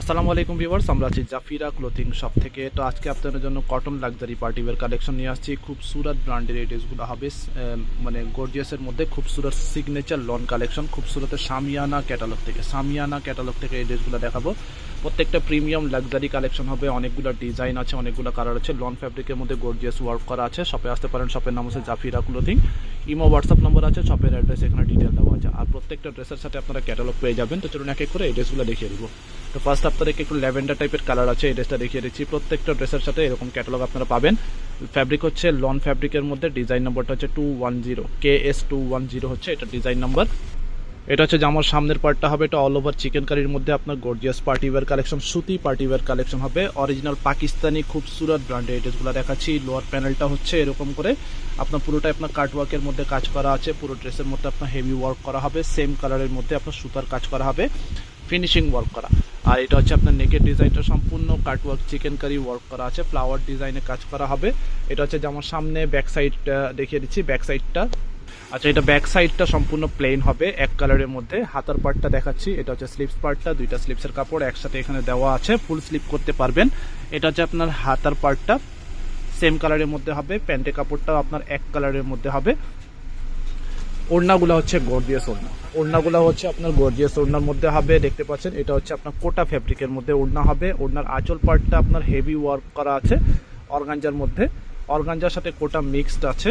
আসসালামু আলাইকুম ভিউয়ার্স, আমরা আছি জাফিরা ক্লোথিং শপ থেকে। তো আজকে আপনাদের জন্য cotton luxury party wear collection নিয়ে আসছি। খুব সুরত ব্র্যান্ডের এই ড্রেসগুলো হবে মানে গর্জিয়াসের মধ্যে খুব সুরত সিগনেচার লন কালেকশন খুব সুরতের সামিয়ানা ক্যাটালগ থেকে, সামিয়ানা ক্যাটালগ থেকে এই ড্রেসগুলো দেখাবো। প্রত্যেকটা প্রিমিয়াম লাক্সারি কালেকশন হবে, অনেকগুলো ডিজাইন আছে, অনেকগুলো কালার আছে লন ফ্যাব্রিকের মধ্যে গর্জিয়াস ওয়ার্ক করা আছে। শপে আসতে পারেন শপের নাম হচ্ছে Zafira clothing imo WhatsApp number আছে শপের অ্যাড্রেস এখানে ডিটেল দেওয়া আছে। আর প্রত্যেকটা ড্রেসের সাথে আপনারা ক্যাটালগ পেয়ে যাবেন। তো চলুন এক এক করে এই ড্রেসগুলো দেখিয়ে দেবো। তো ফার্স্ট আপনাদেরকে একটু ল্যাভেন্ডার টাইপের কালার আছে, এই ড্রেসটা দেখিয়ে দিচ্ছি। প্রত্যেকটা ড্রেসের সাথে এরকম ক্যাটালগ আপনারা পাবেন। ফ্যাব্রিক হচ্ছে লন ফ্যাব্রিকের মধ্যে ডিজাইন নম্বরটা হচ্ছে two one zero K S two one zero হচ্ছে এটা ডিজাইন নাম্বার এটা হচ্ছে জামার সামনের পার্টটা হবে, এটা অল ওভার চিকেন কারির মধ্যে আপনার গর্জিয়াস পার্টি ওয়্যার কালেকশন সুতি পার্টি ওয়্যার কালেকশন হবে। অরিজিনাল পাকিস্তানি খুবসুরত ব্র্যান্ডের এই ড্রেসগুলো দেখাচ্ছি। লোয়ার প্যানেলটা হচ্ছে এরকম করে। আপনার পুরোটাই আপনার কাট ওয়ার্কের মধ্যে কাজ করা আছে, পুরো ড্রেসের মধ্যে আপনার হেভি ওয়ার্ক করা হবে। সেম কালারের মধ্যে আপনার সুতার কাজ করা হবে। ফিনিশিং ওয়ার্ক করা। আর এটা হচ্ছে আপনার নেকের ডিজাইনটা সম্পূর্ণ cut work chikankari work করা আছে ফ্লাওয়ার ডিজাইনে কাজ করা হবে। এটা হচ্ছে জামার সামনে ব্যাক সাইডটা দেখিয়ে দিচ্ছি ব্যাক সাইডটা আচ্ছা এটা ব্যাক সাইডটা সম্পূর্ণ প্লেন হবে, এক কালারের মধ্যে। হাতার পার্টটা দেখাচ্ছি, এটা হচ্ছে স্লিপস পার্টটা দুইটা স্লিপসের কাপড় একসাথে এখানে দেওয়া আছে ফুল স্লিপ করতে পারবেন। এটা হচ্ছে আপনার হাতার পার্টটা সেম কালারের মধ্যে হবে, প্যান্টের কাপড়টাও আপনার এক কালারের মধ্যে হবে। ওড়নাগুলো হচ্ছে গর্জিয়াস ওড়না। ওড়নাগুলো হচ্ছে আপনার গর্জিয়াস ওড়নার মধ্যে হবে, দেখতে পাচ্ছেন, এটা হচ্ছে আপনার কোটা ফ্যাব্রিকের মধ্যে ওড়না হবে। ওড়নার আঁচল পার্টটা আপনার হেভি ওয়ার্ক করা আছে অর্গাঞ্জার মধ্যে। অর্গাঞ্জার সাথে কোটা মিক্সড আছে।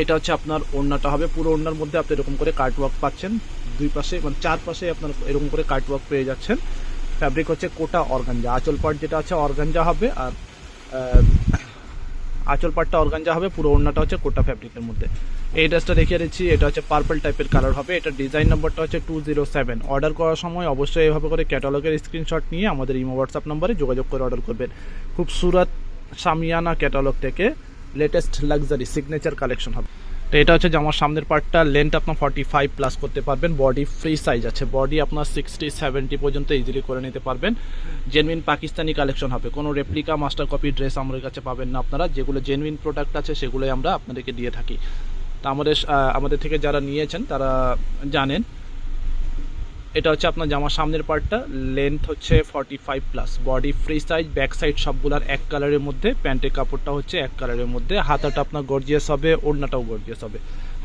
এটা হচ্ছে আপনার ওড়নাটা হবে। পুরো ওড়নার মধ্যে আপনি এরকম করে কার্ট ওয়ার্ক পাচ্ছেন। দুই পাশে মানে চার পাশে আপনার এরকম করে কার্ট ওয়ার্ক পেয়ে যাচ্ছেন। ফ্যাব্রিক হচ্ছে কোটা অর্গাঞ্জা আঁচল পার্ট যেটা আছে অর্গাঞ্জা হবে আর আঁচল পাটটা অর্গাঞ্জা হবে। পুরো ওড়নাটা হচ্ছে কোটা ফ্যাব্রিকের মধ্যে। এই ড্রেসটা দেখিয়ে দিচ্ছি, এটা হচ্ছে পার্পল টাইপের কালার হবে। এটা ডিজাইন নাম্বারটা হচ্ছে টু জিরো সেভেন অর্ডার করার সময় অবশ্যই এভাবে করে ক্যাটালগের স্ক্রিনশট নিয়ে আমাদের ইমো হোয়াটসঅ্যাপ নম্বরে যোগাযোগ করে অর্ডার করবেন। খুব সুরাত সামিয়ানা ক্যাটালগ থেকে লেটেস্ট লাক্সারি সিগনেচার কালেকশন হবে। তো এটা হচ্ছে জামার সামনের পার্টটা লেন্থ আপনার ফর্টি ফাইভ প্লাস করতে পারবেন। বডি ফ্রি সাইজ আছে। বডি আপনার সিক্সটি সেভেন্টি পর্যন্ত ইজিলি করে নিতে পারবেন। জেনুইন পাকিস্তানি কালেকশন হবে। কোনো রেপ্লিকা মাস্টার কপি ড্রেস আমাদের কাছে পাবেন না আপনারা। যেগুলো জেনুইন প্রোডাক্ট আছে, সেগুলোই আমরা আপনাদেরকে দিয়ে থাকি। তা আমাদের আমাদের থেকে যারা নিয়েছেন, তারা জানেন। এটা হচ্ছে আপনার জামার সামনের পার্টটা। লেন্থ হচ্ছে forty five plus body free size back side সবগুলার এক কালারের মধ্যে। প্যান্টের কাপড়টা হচ্ছে এক কালারের মধ্যে। হাতাটা আপনার গর্জিয়াস হবে, ওড়নাটাও গর্জিয়াস হবে।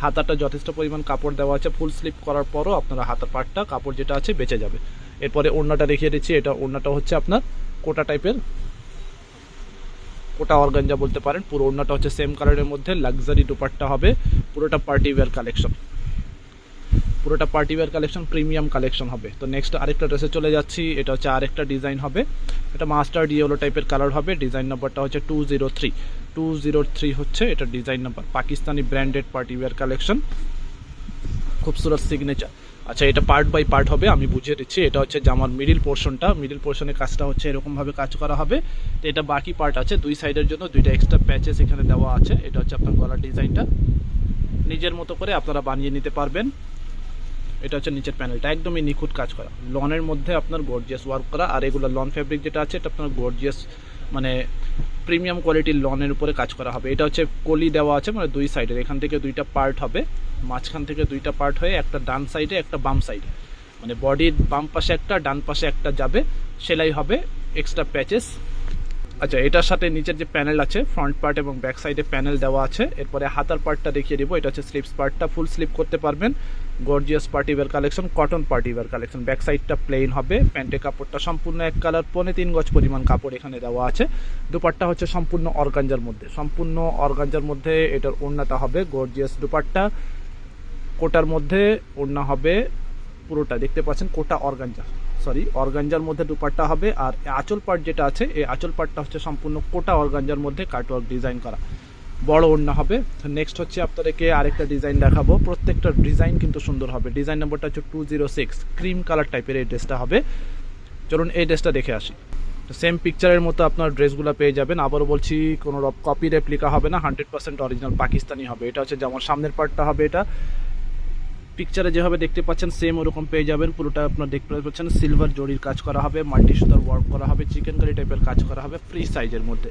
হাতাটা যথেষ্ট পরিমাণ কাপড় দেওয়া আছে। ফুল স্লিপ করার পরও আপনারা হাতার পার্টটা কাপড় যেটা আছে, বেঁচে যাবে। এরপরে ওড়নাটা দেখিয়ে দিচ্ছি। এটা ওড়নাটা হচ্ছে আপনার কোটা টাইপের কোটা অর্গাঞ্জা বলতে পারেন। পুরো ওড়নাটা হচ্ছে সেম কালারের মধ্যে লাক্সারি দুপাট্টা হবে। পুরোটা পার্টি ওয়্যার কালেকশন পুরোটা party wear collection premium collection হবে। তো নেক্সট আরেকটা ড্রেসে চলে যাচ্ছি। এটা হচ্ছে আরেকটা ডিজাইন হবে। এটা মাস্টার্ড ইয়েলো টাইপের কালার হবে। ডিজাইন নাম্বারটা হচ্ছে two zero three two zero three হচ্ছে এটা design number Pakistani branded party wear collection Khubsurat signature আচ্ছা এটা পার্ট বাই পার্ট হবে, আমি বুঝিয়ে দিচ্ছি। এটা হচ্ছে জামার মিডিল পোর্শনটা মিডিল পোর্শনের কাজটা হচ্ছে এরকমভাবে কাজ করা হবে। তো এটা বাকি পার্ট আছে, দুই সাইডের জন্য দুইটা এক্সট্রা প্যাচেস এখানে দেওয়া আছে। এটা হচ্ছে আপনার গলার ডিজাইনটা নিজের মতো করে আপনারা বানিয়ে নিতে পারবেন। এটা হচ্ছে নিচের প্যানেলটা একদমই নিখুঁত কাজ করা। লনের মধ্যে আপনার গর্জিয়াস ওয়ার্ক করা। আর এগুলো লন ফ্যাব্রিক যেটা আছে, এটা আপনার গর্জিয়াস মানে প্রিমিয়াম কোয়ালিটির লনের উপরে কাজ করা হবে। এটা হচ্ছে কলি দেওয়া আছে মানে দুই সাইডের এখান থেকে দুইটা পার্ট হবে, মাঝখান থেকে দুইটা পার্ট হয়ে একটা ডান সাইডে একটা বাম সাইডে মানে বডির বাম পাশে একটা, ডান পাশে একটা যাবে, সেলাই হবে এক্সট্রা প্যাচেস আচ্ছা এটার সাথে নিচের যে প্যানেল আছে ফ্রন্ট পার্ট এবং ব্যাক সাইডে প্যানেল দেওয়া আছে। এরপরে হাতার পার্টটা দেখিয়ে দিব, এটা হচ্ছে স্লিপস পার্টটা ফুল স্লিপ করতে পারবেন। Gorgeous party wear collection cotton party wear collection back সাইডটা প্লেন হবে। প্যান্টের কাপড়টা সম্পূর্ণ এক কালার পনে তিন গজ পরিমাণ কাপড় এখানে দেওয়া আছে। দুপাট্টা হচ্ছে সম্পূর্ণ অর্গাঞ্জার মধ্যে। সম্পূর্ণ অর্গাঞ্জার মধ্যে এটার ওড়নাটা হবে গর্জিয়াস দুপাট্টা। কোটার মধ্যে ওড়না হবে পুরোটা। দেখতে পাচ্ছেন, কোটা অর্গাঞ্জা সরি অর্গাঞ্জার মধ্যে দুপাট্টা হবে আর আঁচল পাট যেটা আছে, এই আঁচল পাটটা হচ্ছে সম্পূর্ণ কোটা অর্গাঞ্জার মধ্যে কাটওয়ার্ক ডিজাইন করা। বড় ওড়না হবে। নেক্সট হচ্ছে আপনাদেরকে আরেকটা ডিজাইন দেখাবো। প্রত্যেকটা ডিজাইন কিন্তু সুন্দর হবে। ডিজাইন নম্বরটা হচ্ছে two zero six cream colour টাইপের এই ড্রেসটা হবে। চলুন এই ড্রেসটা দেখে আসি। সেম পিকচারের মতো আপনার ড্রেসগুলো পেয়ে যাবেন। আবারও বলছি, কোনো কপি রেপ্লিকা হবে না। হান্ড্রেড পার্সেন্ট অরিজিনাল পাকিস্তানি হবে। এটা হচ্ছে যেমন সামনের পার্টটা হবে এটা। পিকচারে যেভাবে দেখতে পাচ্ছেন সেম ওরকম পেয়ে যাবেন। পুরোটা আপনার দেখতে পাচ্ছেন সিলভার জরির কাজ করা হবে মাল্টি সুতার ওয়ার্ক করা হবে চিকেন কারি টাইপের কাজ করা হবে ফ্রি সাইজের মধ্যে।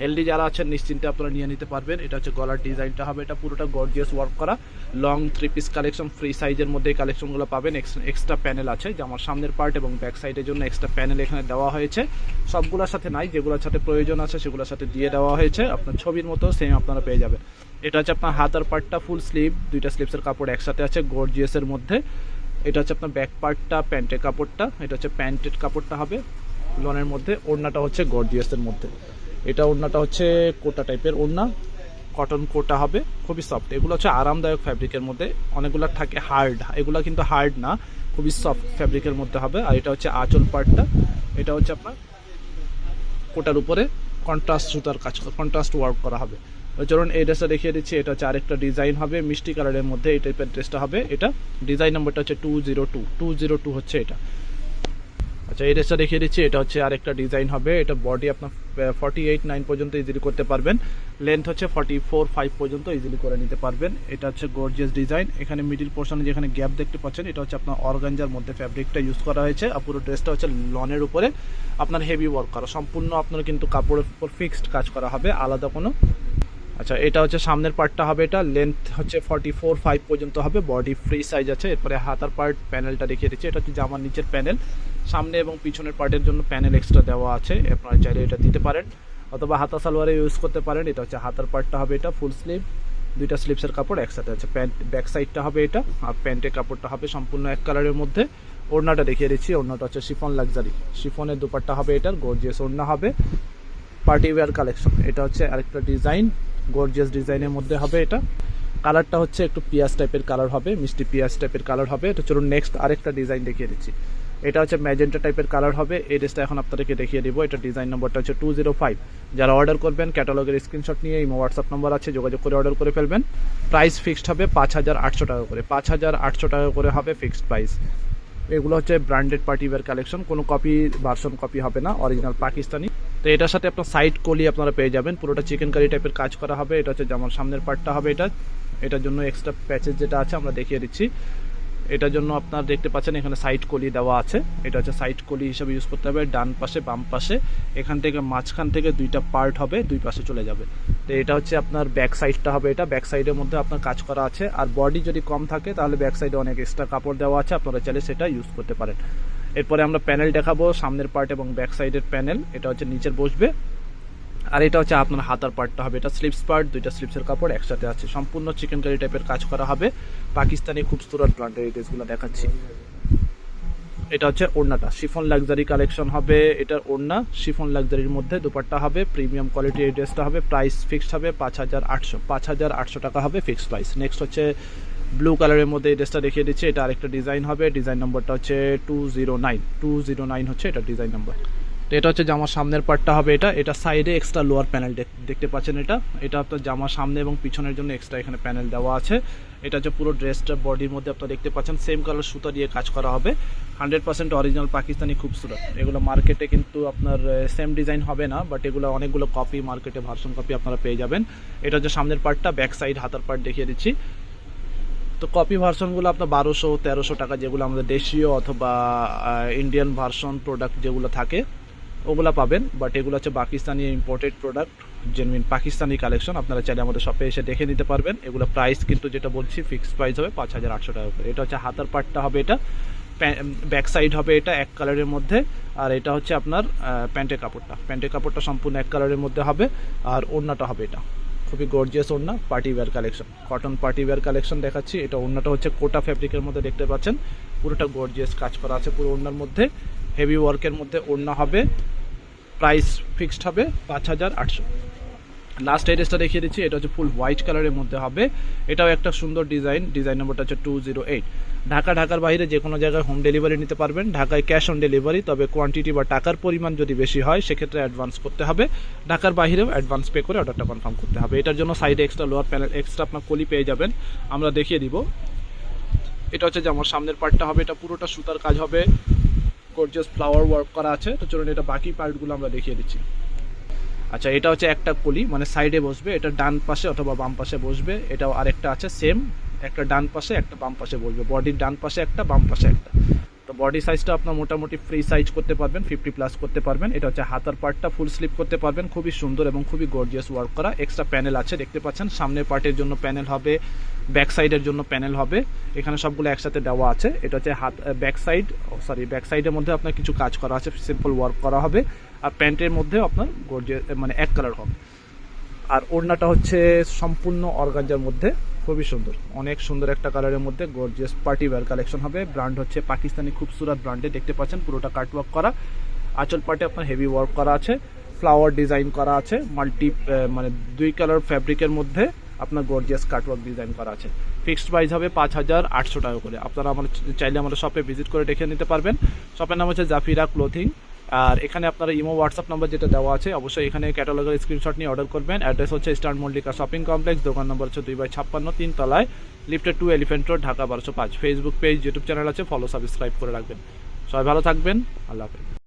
হেলদি যারা আছেন, নিশ্চিন্তে আপনারা নিয়ে নিতে পারবেন। এটা হচ্ছে গলার ডিজাইনটা হবে। এটা পুরোটা গর্জিয়াস ওয়ার্ক করা। Long three piece collection free সাইজের মধ্যে এই কালেকশনগুলো পাবেন। এক্সট্রা প্যানেল আছে জামার সামনের পার্ট এবং ব্যাক সাইডের জন্য এক্সট্রা প্যানেল এখানে দেওয়া হয়েছে। সবগুলোর সাথে নাই, যেগুলোর সাথে প্রয়োজন আছে, সেগুলোর সাথে দিয়ে দেওয়া হয়েছে। আপনার ছবির মতো সেম আপনারা পেয়ে যাবেন। এটা হচ্ছে আপনার হাতার পার্টটা ফুল স্লিভ দুইটা স্লিভসের কাপড় একসাথে আছে গর্জিয়াসের মধ্যে। এটা হচ্ছে আপনার ব্যাক পার্টটা প্যান্টের কাপড়টা। এটা হচ্ছে প্যান্টের কাপড়টা হবে। লনের মধ্যে। ওড়নাটা হচ্ছে গর্জিয়াসের মধ্যে। এটা ওড়নাটা হচ্ছে কোটা টাইপের ওড়না। কটন কোটা হবে, খুবই সফট এগুলো হচ্ছে আরামদায়ক ফ্যাব্রিকের মধ্যে। অনেকগুলো থাকে হার্ড এগুলো কিন্তু হার্ড না, খুবই সফট ফ্যাব্রিকের মধ্যে হবে। আর এটা হচ্ছে আঁচল পার্টটা এটা হচ্ছে আপনার কোটার উপরে কন্ট্রাস্ট সুতার কাজ কন্ট্রাস্ট ওয়ার্ক করা হবে। চলুন এই ড্রেসটা দেখিয়ে দিচ্ছি। এটা হচ্ছে আরেকটা ডিজাইন হবে, মিষ্টি কালারের মধ্যে এই টাইপের ড্রেসটা হবে। এটা ডিজাইন নাম্বারটা হচ্ছে two zero two two zero two হচ্ছে এটা। আচ্ছা এই ড্রেসটা দেখিয়ে দিচ্ছি, এটা হচ্ছে আরেকটা ডিজাইন হবে, এটা বডি আপনার ফর্টি এইট নাইন পর্যন্ত ইজিলি করতে পারবেন। লেন্থ হচ্ছে ফর্টি ফোর ফাইভ পর্যন্ত ইজিলি করে নিতে পারবেন। এটা হচ্ছে গর্জিয়াস ডিজাইন এখানে মিডিল পোর্শনে যেখানে গ্যাপ দেখতে পাচ্ছেন, এটা হচ্ছে আপনার অর্গানজার মধ্যে ফ্যাব্রিকটা ইউজ করা হয়েছে, আর পুরো ড্রেসটা হচ্ছে লনের উপরে। আপনার হেভি ওয়ার্ক করা, সম্পূর্ণ আপনার কিন্তু কাপড়ের উপর ফিক্সড কাজ করা হবে, আলাদা কোনো। আচ্ছা এটা হচ্ছে সামনের পার্টটা হবে এটা লেন্থ হচ্ছে ফর্টি ফোর ফাইভ পর্যন্ত হবে বডি ফ্রি সাইজ আছে, এরপরে হাতার পার্ট প্যানেলটা দেখিয়ে দিচ্ছি, এটা হচ্ছে জামার নিচের প্যানেল সামনে এবং পিছনের পার্টের জন্য প্যানেল এক্সট্রা দেওয়া আছে। আপনারা চাইলে এটা দিতে পারেন অথবা হাতা সালোয়ারে ইউজ করতে পারেন। এটা হচ্ছে হাতার পার্টটা হবে এটা ফুল স্লিভ দুইটা স্লিভসের কাপড় একসাথে আছে। প্যান্ট ব্যাক সাইডটা হবে এটা আর প্যান্টের কাপড়টা হবে সম্পূর্ণ এক কালারের মধ্যে। ওড়নাটা দেখিয়ে দিচ্ছি। ওড়নাটা হচ্ছে শিফন লাক্সারি শিফনের দুপাট্টা হবে এটার গর্জিয়াস ওড়না হবে। পার্টি ওয়্যার কালেকশন এটা হচ্ছে আরেকটা ডিজাইন গর্জিয়াস ডিজাইনের মধ্যে হবে এটা। কালারটা হচ্ছে একটু পিয়াজ টাইপের কালার হবে, মিষ্টি পিয়াজ টাইপের কালার হবে। এটা চলুন নেক্সট আরেকটা ডিজাইন দেখিয়ে দিচ্ছি। এটা হচ্ছে ম্যাজেন্টা টাইপের কালার হবে। এই ড্রেসটা এখন আপনাদেরকে দেখিয়ে দিব। এটা ডিজাইন নম্বরটা হচ্ছে টু জিরো ফাইভ যারা অর্ডার করবেন ক্যাটালগের স্ক্রিনশট নিয়ে এই হোয়াটসঅ্যাপ নম্বর আছে, যোগাযোগ করে অর্ডার করে ফেলবেন। প্রাইস ফিক্সড হবে পাঁচ হাজার আটশো টাকা করে। পাঁচ হাজার আটশো টাকা করে হবে ফিক্সড প্রাইস এগুলো হচ্ছে ব্র্যান্ডেড পার্টি ওয়্যার কালেকশন কোনো কপি ভার্সন কপি হবে না অরিজিনাল পাকিস্তানি। তো এটার সাথে আপনার সাইড কলি আপনারা পেয়ে যাবেন। পুরোটা চিকেন কারি টাইপের কাজ করা হবে। এটা হচ্ছে যেমন সামনের পার্টটা হবে এটা। এটার জন্য এক্সট্রা প্যাচেস যেটা আছে আমরা দেখিয়ে দিচ্ছি। এটার জন্য আপনার দেখতে পাচ্ছেন এখানে সাইড কলি দেওয়া আছে। এটা হচ্ছে সাইড কলি হিসাবে ইউজ করতে হবে। ডান পাশে, বাম পাশে। এখান থেকে মাঝখান থেকে দুইটা পার্ট হবে, দুই পাশে চলে যাবে। তো এটা হচ্ছে আপনার ব্যাক সাইডটা হবে এটা। ব্যাক সাইডের মধ্যে আপনার কাজ করা আছে। আর বডি যদি কম থাকে, তাহলে ব্যাক সাইডে অনেক এক্সট্রা কাপড় দেওয়া আছে। আপনারা চাইলে সেটা ইউজ করতে পারেন। এরপরে আমরা প্যানেল দেখাবো, সামনের পার্ট এবং ব্যাক সাইডের প্যানেল এটা হচ্ছে নিচের বসবে। আর এটা হচ্ছে আপনার হাতার পার্টটা হবে। এটা স্লিপস পার্ট দুইটা স্লিপসের কাপড় একসাথে আছে। সম্পূর্ণ চিকেন কারি টাইপের কাজ করা হবে। পাকিস্তানি খুবসুরত ব্র্যান্ডের এই ড্রেসগুলো দেখাচ্ছি। এটা হচ্ছে ওড়নাটা। শিফন লাক্সারি কালেকশন হবে। এটার ওড়না শিফন লাক্সারির মধ্যে দুপাট্টা হবে। প্রিমিয়াম কোয়ালিটির এই ড্রেসটা হবে। প্রাইস ফিক্সড হবে পাঁচ হাজার আটশো। পাঁচ হাজার আটশো টাকা হবে ফিক্সড প্রাইস নেক্সট হচ্ছে ব্লু কালারের মধ্যে এই ড্রেসটা দেখিয়ে দিচ্ছে। এটা আরেকটা ডিজাইন হবে। ডিজাইন নম্বরটা হচ্ছে two zero nine two zero nine হচ্ছে এটা ডিজাইন নাম্বার তো এটা হচ্ছে জামার সামনের পার্টটা হবে এটা। এটা সাইডে এক্সট্রা লোয়ার প্যানেল দেখতে পাচ্ছেন এটা। এটা আপনার জামার সামনে এবং পিছনের জন্য এক্সট্রা এখানে প্যানেল দেওয়া আছে। এটা হচ্ছে পুরো ড্রেসটা বডির মধ্যে আপনারা দেখতে পাচ্ছেন। সেম কালার সুতা দিয়ে কাজ করা হবে। Hundred percent original Pakistani Khubsurat. এগুলো মার্কেটে কিন্তু আপনার সেম ডিজাইন হবে না বাট এগুলো অনেকগুলো কপি মার্কেটে ভার্সন কপি আপনারা পেয়ে যাবেন। এটা হচ্ছে সামনের পার্টটা ব্যাক সাইড হাতার পার্ট দেখিয়ে দিচ্ছি। তো কপি ভার্সনগুলো আপনার বারোশো, তেরোশো টাকা যেগুলো আমাদের দেশীয় অথবা ইন্ডিয়ান ভার্সন প্রোডাক্ট যেগুলো থাকে। ওগুলো পাবেন বাট এগুলো হচ্ছে Pakistani imported product genuine Pakistani collection আপনারা চাইলে আমাদের শপে এসে দেখে নিতে পারবেন। এগুলো প্রাইস কিন্তু যেটা বলছি ফিক্সড প্রাইস হবে পাঁচ হাজার আটশো টাকা করে। এটা হচ্ছে হাতার পার্টটা হবে এটা ব্যাক সাইড হবে এটা এক কালারের মধ্যে, আর এটা হচ্ছে আপনার প্যান্টের কাপড়টা। প্যান্টের কাপড়টা সম্পূর্ণ এক কালারের মধ্যে হবে, আর ওড়নাটা হবে এটা। খুবই গর্জিয়াস ওড়না party wear collection cotton party wear collection দেখাচ্ছি। এটা ওড়নাটা হচ্ছে কোটা ফ্যাব্রিকের মধ্যে দেখতে পাচ্ছেন। পুরোটা গর্জিয়াস কাজ করা আছে পুরো ওড়নার মধ্যে। হেভি ওয়ার্কের মধ্যে ওড়না হবে। প্রাইস ফিক্সড হবে পাঁচ হাজার আটশো। লাস্ট এড্রেসটা দেখিয়ে দিচ্ছি, এটা হচ্ছে ফুল হোয়াইট কালারের মধ্যে হবে। এটাও একটা সুন্দর ডিজাইন ডিজাইন নম্বরটা হচ্ছে টু জিরো এইট ঢাকা, ঢাকার বাইরে যে কোনো জায়গায় হোম ডেলিভারি নিতে পারবেন, ঢাকায় ক্যাশ অন ডেলিভারি তবে কোয়ান্টিটি বা টাকার পরিমাণ যদি বেশি হয়, সেক্ষেত্রে অ্যাডভান্স করতে হবে। ঢাকার বাইরেও অ্যাডভান্স পে করে অর্ডারটা কনফার্ম করতে হবে। এটার জন্য সাইডে এক্সট্রা লোয়ার প্যানেল এক্সট্রা আপনার কলি পেয়ে যাবেন। আমরা দেখিয়ে দিব। এটা হচ্ছে যে আমার সামনের পার্টটা হবে, এটা পুরোটা সুতার কাজ হবে। গর্জিয়াস ফ্লাওয়ার ওয়ার্ক করা আছে। তো চলুন এটা বাকি পার্টগুলো আমরা দেখিয়ে দিচ্ছি। আচ্ছা এটা হচ্ছে একটা কলি মানে সাইডে বসবে, এটা ডান পাশে অথবা বাম পাশে বসবে, এটাও আরেকটা আছে সেম একটা ডান পাশে, একটা বাম পাশে বসবে। বডির ডান পাশে একটা, বাম পাশে একটা। তো বডি সাইজটা আপনার মোটামুটি ফ্রি সাইজ করতে পারবেন ফিফটি প্লাস করতে পারবেন। এটা হচ্ছে হাতার পার্টটা ফুল স্লিপ করতে পারবেন। খুবই সুন্দর এবং খুবই গর্জিয়াস ওয়ার্ক করা। এক্সট্রা প্যানেল আছে, দেখতে পাচ্ছেন। সামনের পার্টের জন্য প্যানেল হবে ব্যাক সাইডের জন্য প্যানেল হবে। এখানে সবগুলো একসাথে দেওয়া আছে। এটা হচ্ছে হাত ব্যাক সাইড সরি ব্যাক সাইডের মধ্যে আপনার কিছু কাজ করা আছে। সিম্পল ওয়ার্ক করা হবে। আর প্যান্টের মধ্যে আপনার গর্জিয়াস মানে এক কালার হবে। আর ওড়নাটা হচ্ছে সম্পূর্ণ অর্গানজার মধ্যে। খুবই সুন্দর। অনেক সুন্দর একটা কালারের মধ্যে গর্জিয়াস পার্টি ওয়্যার কালেকশন হবে। ব্র্যান্ড হচ্ছে পাকিস্তানি খুবসুরত ব্র্যান্ডে দেখতে পাচ্ছেন, পুরোটা কাটওয়ার্ক করা। আঁচল পার্টে আপনার হেভি ওয়ার্ক করা আছে ফ্লাওয়ার ডিজাইন করা আছে মাল্টি মানে দুই কালার ফ্যাব্রিকের মধ্যে আপনার গর্জিয়াস কাটওয়ার্ক ডিজাইন করা আছে। ফিক্সড প্রাইস হবে পাঁচ হাজার আটশো টাকা করে। আপনারা আমার, চাইলে আমাদের শপে ভিজিট করে দেখে নিতে পারবেন। শপের নাম হচ্ছে জাফিরা ক্লোথিং আর এখানে আপনারা ইমো হোয়াটসঅ্যাপ নাম্বার যেটা দেওয়া আছে, অবশ্যই এখানে ক্যাটালগের স্ক্রিনশট নিয়ে অর্ডার করবেন। অ্যাড্রেস হচ্ছে স্টার মল্লিকা শপিং কমপ্লেক্স দোকান নম্বর হচ্ছে দুই বাই ছাপ্পান্ন, তিন তলায় lifted two elephant road Dhaka বারোশো পাঁচ। ফেসবুক পেজ ইউটিউব চ্যানেল আছে ফলো সাবস্ক্রাইব করে রাখবেন। সবাই ভালো থাকবেন, আল্লাহ হাফেজ।